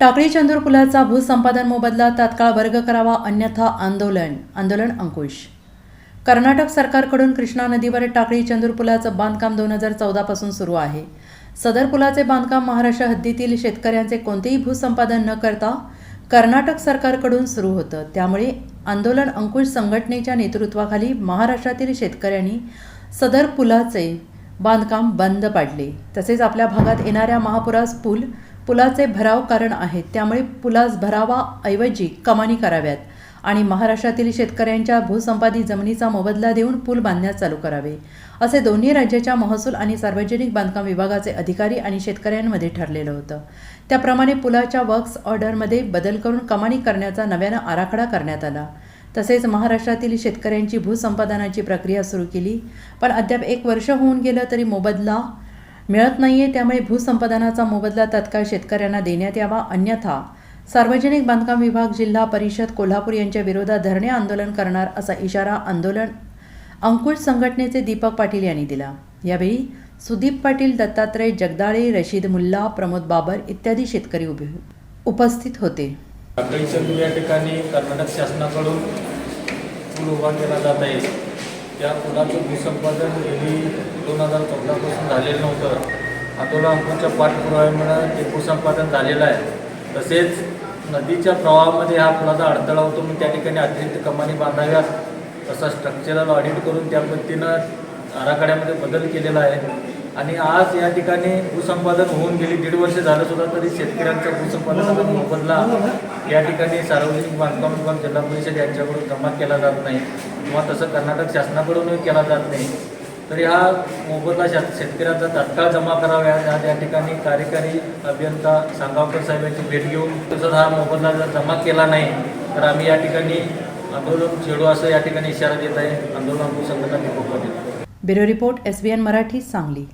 टाकळी चंदूर पुलाचा भूसंपादन मोबदला तात्काळ वर्ग करावा अन्यथा आंदोलन आंदोलन अंकुश. कर्नाटक सरकारकडून कृष्णा नदीवर टाकळी चंदूर पुलाचं बांधकाम दोन हजार चौदापासून सुरू आहे. सदर पुलाचे बांधकाम महाराष्ट्र हद्दीतील शेतकऱ्यांचे कोणतेही भूसंपादन न करता कर्नाटक सरकारकडून सुरू होतं. त्यामुळे आंदोलन अंकुश संघटनेच्या नेतृत्वाखाली महाराष्ट्रातील शेतकऱ्यांनी सदर पुलाचे बांधकाम बंद पाडले. तसेच आपल्या भागात येणाऱ्या महापुरास पूल पुलाचे भराव कारण आहेत. त्यामुळे पुलास भरावाऐवजी कमानी कराव्यात. आणि महाराष्ट्रातील शेतकऱ्यांच्या भूसंपादित जमिनीचा मोबदला देऊन पूल बांधण्यास चालू करावे. असे दोन्ही राज्याच्या महसूल आणि सार्वजनिक बांधकाम विभागाचे अधिकारी आणि शेतकऱ्यांमध्ये ठरलेलं होतं. त्याप्रमाणे पुलाच्या वर्क्स ऑर्डरमध्ये बदल करून कमानी करण्याचा नव्यानं आराखडा करण्यात आला. तसेच महाराष्ट्रातील शेतकऱ्यांची भूसंपादनाची प्रक्रिया सुरू केली. पण अद्याप एक वर्ष होऊन गेलं तरी मोबदला मिळत नाहीये त्यामुळे भूसंपादनाचा मोबदला तत्काळ शेतकऱ्यांना देण्यात यावा अन्यथा सार्वजनिक बांधकाम विभाग जिल्हा परिषद कोल्हापूर यांच्या विरोधात धरणे आंदोलन करणार असा इशारा आंदोलन अंकुश संघटनेचे दीपक पाटील यांनी दिला. यावेळी सुदीप पाटील दत्तात्रय जगदाळे रशीद मुल्ला प्रमोद बाबर इत्यादी शेतकरी उभे उपस्थित होते. या ठिकाणी कर्नाटक शासनाकडून पूल उभा केला जात आहे. त्या पुलाचं भूसंपादन गेली दोन हजार चौदापासून झालेलं नव्हतं. आतोला अंकुरच्या पाठपुराव्यामुळे ते भूसंपादन झालेलं आहे. तसेच नदीच्या प्रवाहामध्ये हा पुलाचा अडथळा होतो म्हणून त्या ठिकाणी अतिरिक्त कमानी बांधाव्यात तसा स्ट्रक्चरल ऑडिट करून त्या पद्धतीनं आराखड्यामध्ये बदल केलेला आहे. आणि आज या ठिकाणी भूसंपादन होऊन गेली. दीड वर्ष झालं सुद्धा तरी शेतकऱ्यांचा भूसंपादनाचा मोबदला या ठिकाणी सार्वजनिक बांधकाम विभाग जिल्हा परिषद यांच्याकडून जमा केला जात नाही किंवा तसं कर्नाटक शासनाकडूनही केला जात नाही. तरी हा मोबदला शा शेतकऱ्यांचा तात्काळ जमा करावा. या या ठिकाणी कार्यकारी अभियंता सांगावकर साहेबांची भेट घेऊन तसंच हा मोबदला जर जमा केला नाही तर आम्ही या ठिकाणी आंदोलन छेडू असं या ठिकाणी इशारा देत आहे आंदोलन संघटना दीपक देतो bureau report S B N Marathi Sangli.